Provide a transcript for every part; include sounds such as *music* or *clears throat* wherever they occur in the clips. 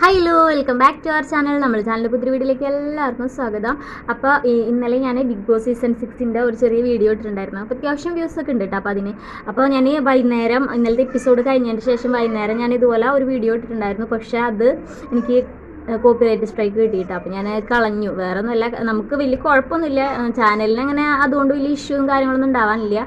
Hello welcome back to our channel നമ്മൾ ചാനലിന്റെ പുതിയ വീഡിയോയിലേക്ക് എല്ലാവർക്കും സ്വാഗതം. അപ്പോൾ ഇന്നലെ ഞാൻ ബിഗ് ബോസ് സീസൺ സിക്സിന്റെ ഒരു ചെറിയ വീഡിയോ ഇട്ടിട്ടുണ്ടായിരുന്നു. അപ്പോൾ അത്യാവശ്യം വ്യൂസ് ഒക്കെ ഉണ്ട് കേട്ടോ അപ്പോൾ അതിന്. അപ്പോൾ ഞാൻ വൈകുന്നേരം ഇന്നലത്തെ എപ്പിസോഡ് കഴിഞ്ഞതിന് ശേഷം വൈകുന്നേരം ഞാൻ ഇതുപോലെ ഒരു വീഡിയോ ഇട്ടിട്ടുണ്ടായിരുന്നു. പക്ഷേ അത് എനിക്ക് കോപ്പിറൈറ്റ് സ്ട്രൈക്ക് കിട്ടിയിട്ട്. അപ്പോൾ ഞാൻ കളഞ്ഞു. വേറെ ഒന്നുമല്ല നമുക്ക് വലിയ കുഴപ്പമൊന്നുമില്ല. ചാനലിന് അങ്ങനെ അതുകൊണ്ട് വലിയ ഇഷ്യൂവും കാര്യങ്ങളൊന്നും ഉണ്ടാവാനില്ല.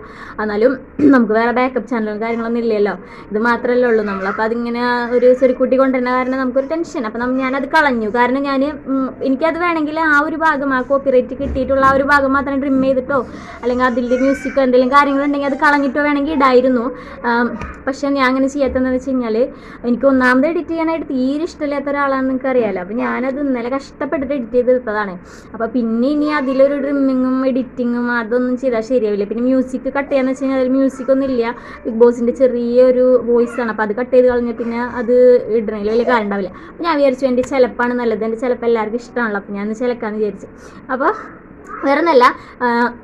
എന്നാലും *clears throat* നമുക്ക് വേറെ ബാക്കപ്പ് ചാനലും കാര്യങ്ങളൊന്നും ഇല്ലല്ലോ. ഇത് മാത്രമല്ലേ ഉള്ളൂ നമ്മൾ. അപ്പോൾ അതിങ്ങനെ ഒരു ചെറുക്കുട്ടി കൊണ്ടുവരുന്ന കാരണം നമുക്കൊരു ടെൻഷൻ അപ്പോൾ നമ്മൾ ഞാനത് കളഞ്ഞു. കാരണം ഞാൻ എനിക്കത് വേണമെങ്കിൽ ആ ഒരു ഭാഗം ആ കോപ്പിറൈറ്റ് കിട്ടിയിട്ടുള്ള ആ ഒരു ഭാഗം മാത്രം ട്രിം ചെയ്തിട്ടോ അല്ലെങ്കിൽ അതിന്റെ മ്യൂസിക്കോ എന്തെങ്കിലും കാര്യങ്ങളുണ്ടെങ്കിൽ അത് കളഞ്ഞിട്ടോ വേണമെങ്കിൽ ഇടായിരുന്നു. പക്ഷേ ഞാൻ അങ്ങനെ ചെയ്യാത്തതെന്ന് വെച്ച് കഴിഞ്ഞാൽ എനിക്ക് ഒന്നാമത് എഡിറ്റ് ചെയ്യാനായിട്ട് തീരെ ഇഷ്ടമില്ലാത്ത ഒരാളാണെന്ന് നിങ്ങൾക്ക് അറിയാലോ അപ്പോൾ ഞാനത് ഇന്നലെ കഷ്ടപ്പെട്ടിട്ട് എഡിറ്റ് ചെയ്ത് എടുത്തതാണ്. അപ്പോൾ പിന്നെ ഇനി അതിലൊരു ഡ്രിമ്മിങ്ങും എഡിറ്റിങ്ങും അതൊന്നും ചെയ്താൽ ശരിയാവില്ല. പിന്നെ മ്യൂസിക് കട്ട് ചെയ്യാന്ന് വെച്ച് കഴിഞ്ഞാൽ അതിൽ മ്യൂസിക് ഒന്നും ഇല്ല. ബിഗ് ബോസിന്റെ ചെറിയൊരു വോയിസ് ആണ്. അപ്പോൾ അത് കട്ട് ചെയ്ത് കളഞ്ഞാൽ പിന്നെ അത് ഇടണമെങ്കിൽ വലിയ കാര്യം ഉണ്ടാവില്ല. അപ്പോൾ ഞാൻ വിചാരിച്ചു എന്റെ ചിലപ്പാണ് നല്ലത്. എന്റെ ചിലപ്പോൾ എല്ലാവർക്കും ഇഷ്ടമാണല്ലോ അപ്പോൾ ഞാൻ ചിലക്കാന്ന് വിചാരിച്ചു. അപ്പോൾ വേറെ ഒന്നല്ല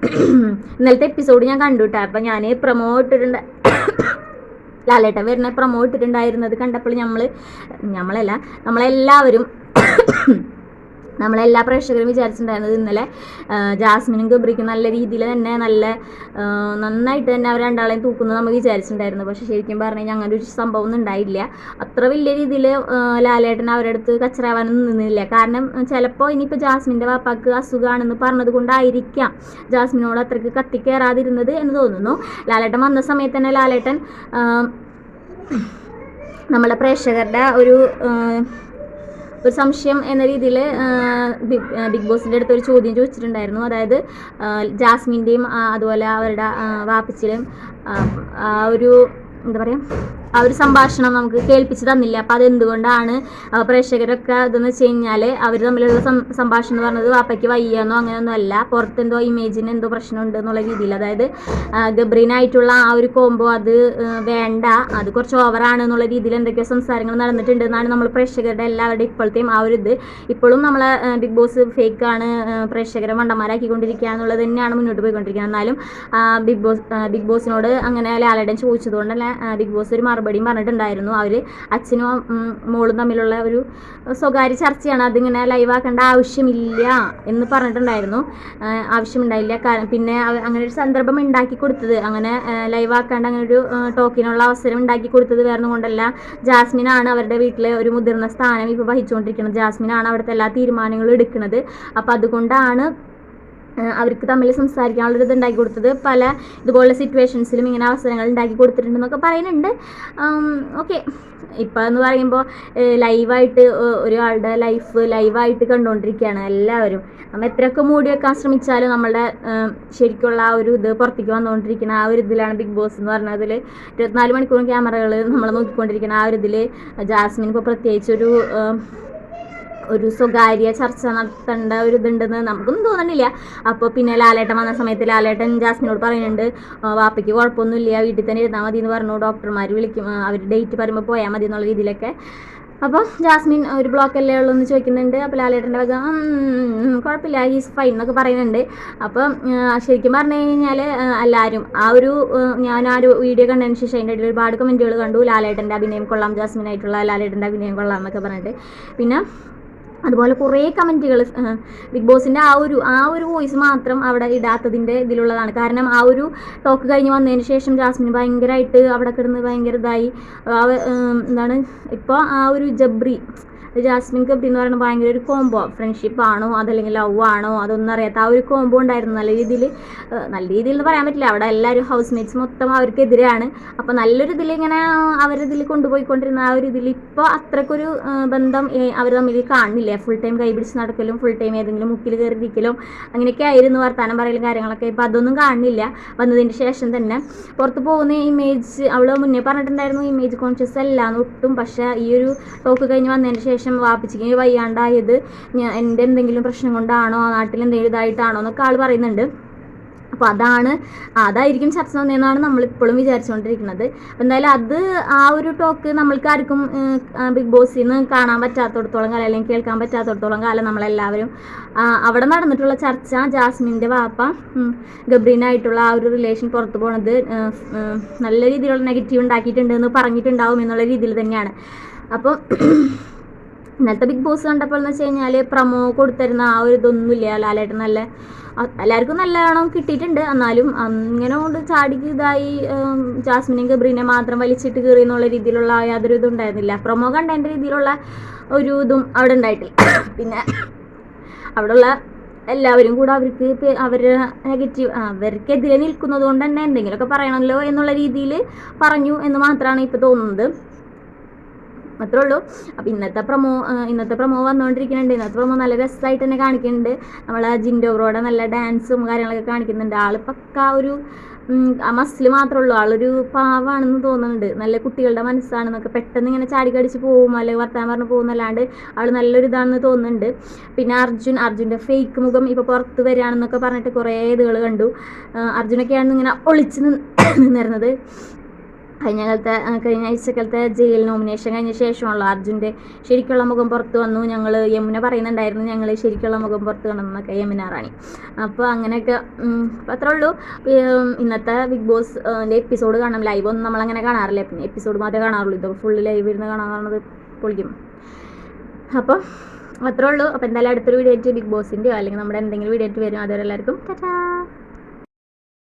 *clears throat* ഇന്നലത്തെ എപ്പിസോഡ് ഞാൻ കണ്ടു കേട്ടോ അപ്പം ഞാൻ പ്രൊമോ ഇട്ടിട്ടുണ്ട്. ലാലേട്ടൻ വരുന്ന പ്രൊമോ ഇട്ടിട്ടുണ്ടായിരുന്നത് കണ്ടപ്പോൾ നമ്മൾ നമ്മളല്ല നമ്മളെല്ലാവരും നമ്മളെല്ലാ പ്രേക്ഷകരും വിചാരിച്ചിട്ടുണ്ടായിരുന്നത് ഇന്നലെ ജാസ്മിനും ഗബ്രിക്കും നല്ല രീതിയിൽ തന്നെ നല്ല നന്നായിട്ട് തന്നെ അവർ രണ്ടാളെയും തൂക്കുന്നത് നമ്മൾ വിചാരിച്ചിട്ടുണ്ടായിരുന്നു. പക്ഷേ ശരിക്കും പറഞ്ഞു കഴിഞ്ഞാൽ അങ്ങനെ ഒരു സംഭവം ഒന്നും ഉണ്ടായില്ല. അത്ര വലിയ രീതിയിൽ ലാലേട്ടൻ അവരുടെ അടുത്ത് കച്ചറാവാനൊന്നും നിന്നില്ല. കാരണം ചിലപ്പോൾ ഇനിയിപ്പോൾ ജാസ്മിന്റെ വാപ്പാക്ക് അസുഖമാണെന്ന് പറഞ്ഞത് കൊണ്ടായിരിക്കാം ജാസ്മിനോട് അത്രയ്ക്ക് കത്തിക്കയറാതിരുന്നത് എന്ന് തോന്നുന്നു. ലാലേട്ടൻ വന്ന സമയത്ത് തന്നെ ലാലേട്ടൻ നമ്മളെ പ്രേക്ഷകരുടെ ഒരു ഒരു സംശയം എന്ന രീതിയിൽ ബിഗ് ബോസിന്റെ അടുത്ത് ഒരു ചോദ്യം ചോദിച്ചിട്ടുണ്ടായിരുന്നു. അതായത് ജാസ്മിന്റെയും അതുപോലെ അവരുടെ വാപ്പച്ചിലും ആ ഒരു എന്താ പറയുക ആ ഒരു സംഭാഷണം നമുക്ക് കേൾപ്പിച്ച് തന്നില്ല? അപ്പോൾ അതെന്തുകൊണ്ടാണ് പ്രേക്ഷകരൊക്കെ ഇതെന്ന് വെച്ച് കഴിഞ്ഞാൽ അവർ തമ്മിലുള്ള സംഭാഷണം എന്ന് പറഞ്ഞത് വാപ്പയ്ക്ക് വയ്യാന്നോ അങ്ങനെയൊന്നും അല്ല പുറത്തെന്തോ ഇമേജിന് എന്തോ പ്രശ്നമുണ്ട് എന്നുള്ള രീതിയിൽ. അതായത് ഗബ്രീനായിട്ടുള്ള ആ ഒരു കോംബോ അത് വേണ്ട അത് കുറച്ച് ഓവറാണ് എന്നുള്ള രീതിയിൽ എന്തൊക്കെയോ സംസാരങ്ങൾ നടന്നിട്ടുണ്ട് എന്നാണ് നമ്മൾ പ്രേക്ഷകരുടെ എല്ലാവരുടെയും ഇപ്പോഴത്തെയും ആ ഒരു ഇത്. ഇപ്പോഴും നമ്മളെ ബിഗ് ബോസ് ഫേക്കാണ് പ്രേക്ഷകരെ മണ്ടന്മാരാക്കിക്കൊണ്ടിരിക്കുക എന്നുള്ളത് തന്നെയാണ് മുന്നോട്ട് പോയിക്കൊണ്ടിരിക്കുന്നത്. എന്നാലും ബിഗ് ബോസ് ബിഗ് ബോസിനോട് അങ്ങനെ ലാലടൻ ചോദിച്ചതുകൊണ്ടല്ല ബിഗ് ബോസ് ഒരു മറുപടിയും പറഞ്ഞിട്ടുണ്ടായിരുന്നു. അവർ അച്ഛനും മോളും തമ്മിലുള്ള ഒരു സ്വകാര്യ ചർച്ചയാണ്. അതിങ്ങനെ ലൈവാക്കേണ്ട ആവശ്യമില്ല എന്ന് പറഞ്ഞിട്ടുണ്ടായിരുന്നു. ആവശ്യമുണ്ടായില്ല. പിന്നെ അങ്ങനെ ഒരു സന്ദർഭം ഉണ്ടാക്കി കൊടുത്തത്. അങ്ങനെ ലൈവാക്കാണ്ട് അങ്ങനെ ഒരു ടോക്കിനുള്ള അവസരം ഉണ്ടാക്കി കൊടുത്തത് വേറെ കൊണ്ടല്ല. ജാസ്മിനാണ് അവരുടെ വീട്ടിലെ ഒരു മുതിർന്ന സ്ഥാനം ഇപ്പോൾ വഹിച്ചുകൊണ്ടിരിക്കുന്നത്. ജാസ്മിനാണ് അവിടുത്തെ എല്ലാ തീരുമാനങ്ങളും എടുക്കുന്നത്. അപ്പോൾ അതുകൊണ്ടാണ് അവർക്ക് തമ്മിൽ സംസാരിക്കാനുള്ളൊരു ഇത് ഉണ്ടാക്കി കൊടുത്തത്. പല ഇതുപോലുള്ള സിറ്റുവേഷൻസിലും ഇങ്ങനെ അവസരങ്ങൾ ഉണ്ടാക്കി കൊടുത്തിട്ടുണ്ടെന്നൊക്കെ പറയുന്നുണ്ട്. ഓക്കെ ഇപ്പം എന്ന് പറയുമ്പോൾ ലൈവായിട്ട് ഒരാളുടെ ലൈഫ് ലൈവായിട്ട് കണ്ടുകൊണ്ടിരിക്കുകയാണ് എല്ലാവരും. നമ്മൾ എത്രയൊക്കെ മൂടി വെക്കാൻ ശ്രമിച്ചാലും നമ്മളുടെ ശരിക്കുള്ള ആ ഒരു ഇത് പുറത്തേക്ക് വന്നുകൊണ്ടിരിക്കുന്ന ആ ഒരു ഇതിലാണ് ബിഗ് ബോസ് എന്ന് പറഞ്ഞാൽ അതിൽ ഇരുപത്തിനാല് മണിക്കൂറും ക്യാമറകൾ നമ്മൾ നോക്കിക്കൊണ്ടിരിക്കുന്ന ആ ഒരു ഇതിൽ ജാസ്മിൻ ഇപ്പോൾ പ്രത്യേകിച്ചൊരു ഒരു സ്വകാര്യ ചർച്ച നടത്തേണ്ട ഒരു ഇതുണ്ടെന്ന് നമുക്കൊന്നും തോന്നണില്ല. അപ്പോൾ പിന്നെ ലാലേട്ടൻ വന്ന സമയത്ത് ലാലേട്ടൻ ജാസ്മിനോട് പറയുന്നുണ്ട് വാപ്പയ്ക്ക് കുഴപ്പമൊന്നുമില്ല വീട്ടിൽ തന്നെ ഇരുന്നാൽ മതി എന്ന് പറഞ്ഞു. ഡോക്ടർമാർ വിളിക്കും. അവർ ഡേറ്റ് പറയുമ്പോൾ പോയാൽ മതി എന്നുള്ള രീതിയിലൊക്കെ. അപ്പോൾ ജാസ്മിൻ ഒരു ബ്ലോക്ക് അല്ലേ ഉള്ളൂ എന്ന് ചോദിക്കുന്നുണ്ട്. അപ്പോൾ ലാലേട്ടന്റെ വക കുഴപ്പമില്ല ഹീസ് ഫൈൻ എന്നൊക്കെ പറയുന്നുണ്ട്. അപ്പം ശരിക്കും പറഞ്ഞു കഴിഞ്ഞാൽ എല്ലാവരും ആ ഒരു ഞാൻ ആ ഒരു വീഡിയോ കണ്ടതിന് ശേഷം അതിന്റെ ഇടയിൽ ഒരുപാട് കമന്റുകൾ കണ്ടു. ലാലേട്ടന്റെ അഭിനയം കൊള്ളാം ജാസ്മിൻ ആയിട്ടുള്ള ലാലേട്ടന്റെ അഭിനയം കൊള്ളാം എന്നൊക്കെ പറഞ്ഞിട്ട്. പിന്നെ അതുപോലെ കുറേ കമന്റുകൾ ബിഗ് ബോസിന്റെ ആ ഒരു ആ ഒരു വോയിസ് മാത്രം അവിടെ ഇടാത്തതിന്റെ ഇതിലുള്ളതാണ്. കാരണം ആ ഒരു ടോക്ക് കഴിഞ്ഞ് വന്നതിന് ശേഷം ജാസ്മിൻ ഭയങ്കരമായിട്ട് അവിടെ കിടന്ന് ഭയങ്കര ഇതായി. എന്താണ് ഇപ്പോൾ ആ ഒരു ജബ്രി ജാസ്മിൻ കബ്രി എന്ന് പറയുന്നത് ഭയങ്കര ഒരു കോംബോ ഫ്രണ്ട്ഷിപ്പ് ആണോ അതല്ലെങ്കിൽ ലവ് ആണോ അതൊന്നും അറിയാത്ത ആ ഒരു കോംബോ ഉണ്ടായിരുന്നു. നല്ല രീതിയിൽ നല്ല രീതിയിൽ എന്ന് പറയാൻ പറ്റില്ല. അവിടെ എല്ലാവരും ഹൗസ് മേറ്റ്സ് മൊത്തം അവർക്കെതിരെയാണ്. അപ്പോൾ നല്ലൊരു ഇതിൽ ഇങ്ങനെ അവരിതിൽ കൊണ്ടുപോയിക്കൊണ്ടിരുന്ന ആ ഒരു ഇതിൽ ഇപ്പോൾ അത്രക്കൊരു ബന്ധം അവർ തമ്മിൽ കാണുന്നില്ല ഫുൾ ടൈം കൈപിടിച്ച് നടക്കലും ഫുൾ ടൈം ഏതെങ്കിലും മുക്കിൽ കയറിയിരിക്കലും അങ്ങനെയൊക്കെ ആയിരുന്നു വർത്താനം പറയലും കാര്യങ്ങളൊക്കെ. ഇപ്പോൾ അതൊന്നും കാണുന്നില്ല വന്നതിന് ശേഷം തന്നെ പുറത്ത് പോകുന്ന ഇമേജ് അവൾ മുന്നേ പറഞ്ഞിട്ടുണ്ടായിരുന്നു ഇമേജ് കോൺഷ്യസ് അല്ല എന്നൊട്ടും പക്ഷേ ഈ ഒരു ടോക്ക് കഴിഞ്ഞ് വന്നതിന് ശേഷം ശേഷം വാപ്പിച്ചിക്ക് വയ്യാണ്ടായത് ഞാൻ എന്റെ എന്തെങ്കിലും പ്രശ്നം കൊണ്ടാണോ നാട്ടിൽ എന്തെങ്കിലും ഇതായിട്ടാണോ എന്നൊക്കെ ആൾ പറയുന്നുണ്ട്. അപ്പോൾ അതാണ് അതായിരിക്കും ചർച്ച വന്നതെന്നാണ് നമ്മൾ ഇപ്പോഴും വിചാരിച്ചുകൊണ്ടിരിക്കുന്നത് എന്തായാലും അത് ആ ഒരു ടോക്ക് നമ്മൾക്ക് ആർക്കും ബിഗ് ബോസിൽ നിന്ന് കാണാൻ പറ്റാത്തടത്തോളം കാലം അല്ലെങ്കിൽ കേൾക്കാൻ പറ്റാത്തടത്തോളം കാലം നമ്മളെല്ലാവരും അവിടെ നടന്നിട്ടുള്ള ചർച്ച ജാസ്മിന്റെ വാപ്പ ഗബ്രീനായിട്ടുള്ള ആ ഒരു റിലേഷൻ പുറത്തു പോണത് നല്ല രീതിയിലുള്ള നെഗറ്റീവ് ഉണ്ടാക്കിയിട്ടുണ്ട് എന്ന് പറഞ്ഞിട്ടുണ്ടാവും എന്നുള്ള രീതിയിൽ തന്നെയാണ്. അപ്പോൾ ഇന്നലത്തെ ബിഗ് ബോസ് കണ്ടപ്പോൾ എന്ന് വെച്ച് കഴിഞ്ഞാൽ പ്രമോ കൊടുത്തിരുന്ന ആ ഒരു ഇതൊന്നുമില്ല. ലാലേട്ടൻ നല്ല എല്ലാവർക്കും നല്ലവണ്ണം കിട്ടിയിട്ടുണ്ട്. എന്നാലും അങ്ങനെ കൊണ്ട് ചാടിക്ക് ഇതായി ജാസ്മിനും ഗബ്രീനെ മാത്രം വലിച്ചിട്ട് കയറി എന്നുള്ള രീതിയിലുള്ള യാതൊരു ഇതും ഉണ്ടായിരുന്നില്ല. പ്രൊമോ കണ്ടതിന്റെ രീതിയിലുള്ള ഒരു ഇതും അവിടെ ഉണ്ടായിട്ടില്ല. പിന്നെ അവിടെയുള്ള എല്ലാവരും കൂടെ അവർക്ക് അവർ നെഗറ്റീവ് അവർക്കെതിരെ നിൽക്കുന്നത് കൊണ്ട് തന്നെ എന്തെങ്കിലുമൊക്കെ പറയണമല്ലോ എന്നുള്ള രീതിയിൽ പറഞ്ഞു എന്ന് മാത്രമാണ് ഇപ്പോൾ തോന്നുന്നത്. അത്രേ ഉള്ളൂ. അപ്പം ഇന്നത്തെ പ്രൊമോ ഇന്നത്തെ പ്രൊമോ വന്നുകൊണ്ടിരിക്കുന്നുണ്ട് ഇന്നത്തെ പ്രൊമോ നല്ല രസമായിട്ട് തന്നെ കാണിക്കുന്നുണ്ട്. നമ്മൾ ജിൻഡോ നല്ല ഡാൻസും കാര്യങ്ങളൊക്കെ കാണിക്കുന്നുണ്ട്. ആൾ പക്ക ഒരു ആ മസിൽ മാത്രമേ ഉള്ളൂ. ആളൊരു പാവാണെന്ന് തോന്നുന്നുണ്ട്. നല്ല കുട്ടികളുടെ മനസ്സാണെന്നൊക്കെ പെട്ടെന്ന് ഇങ്ങനെ ചാടി ചാടിക്കടിച്ച് പോകും അല്ലെങ്കിൽ വർത്താനം പറഞ്ഞ് പോകുന്നല്ലാണ്ട് ആൾ നല്ലൊരു ഇതാണെന്ന് തോന്നുന്നുണ്ട്. പിന്നെ അർജുൻ അർജുന്റെ ഫേക്ക് മുഖം ഇപ്പോൾ പുറത്ത് വരികയാണെന്നൊക്കെ പറഞ്ഞിട്ട് കുറേ ഇതുകൾ കണ്ടു. അർജുനൊക്കെയാണെന്ന് അർജുനൊക്കെയാണ് ഇങ്ങനെ ഒളിച്ച് നിന്ന് നിന്നിരുന്നത്. കഴിഞ്ഞ കാലത്തെ കഴിഞ്ഞ ആഴ്ചക്കാലത്തെ ജയിൽ നോമിനേഷൻ കഴിഞ്ഞ ശേഷമുള്ള അർജുന്റെ ശരിക്കുള്ള മുഖം പുറത്ത് വന്നു. ഞങ്ങൾ യമുന പറയുന്നുണ്ടായിരുന്നു ഞങ്ങൾ ശരിക്കുള്ള മുഖം പുറത്ത് കണ്ടെന്നൊക്കെ യമുന റാണി. അപ്പോൾ അങ്ങനെയൊക്കെ അത്രേ ഉള്ളൂ. ഇന്നത്തെ ബിഗ് ബോസിന്റെ എപ്പിസോഡ് കാണാം. ലൈവ് ഒന്നും നമ്മളങ്ങനെ കാണാറില്ല. പിന്നെ എപ്പിസോഡ് മാത്രമേ കാണാറുള്ളൂ. ഇതൊക്കെ ഫുള്ള് ലൈവ് ഇരുന്ന് കാണാറുള്ളത് പൊളിക്കും. അപ്പോൾ അത്രേ ഉള്ളൂ. അപ്പോൾ എന്തായാലും അടുത്തൊരു വീഡിയോ ആയിട്ട് ബിഗ് ബോസിന്റെയോ അല്ലെങ്കിൽ നമ്മുടെ എന്തെങ്കിലും വീഡിയോ ആയിട്ട് വരും. അതുവരെ എല്ലാവർക്കും ടാറ്റാ!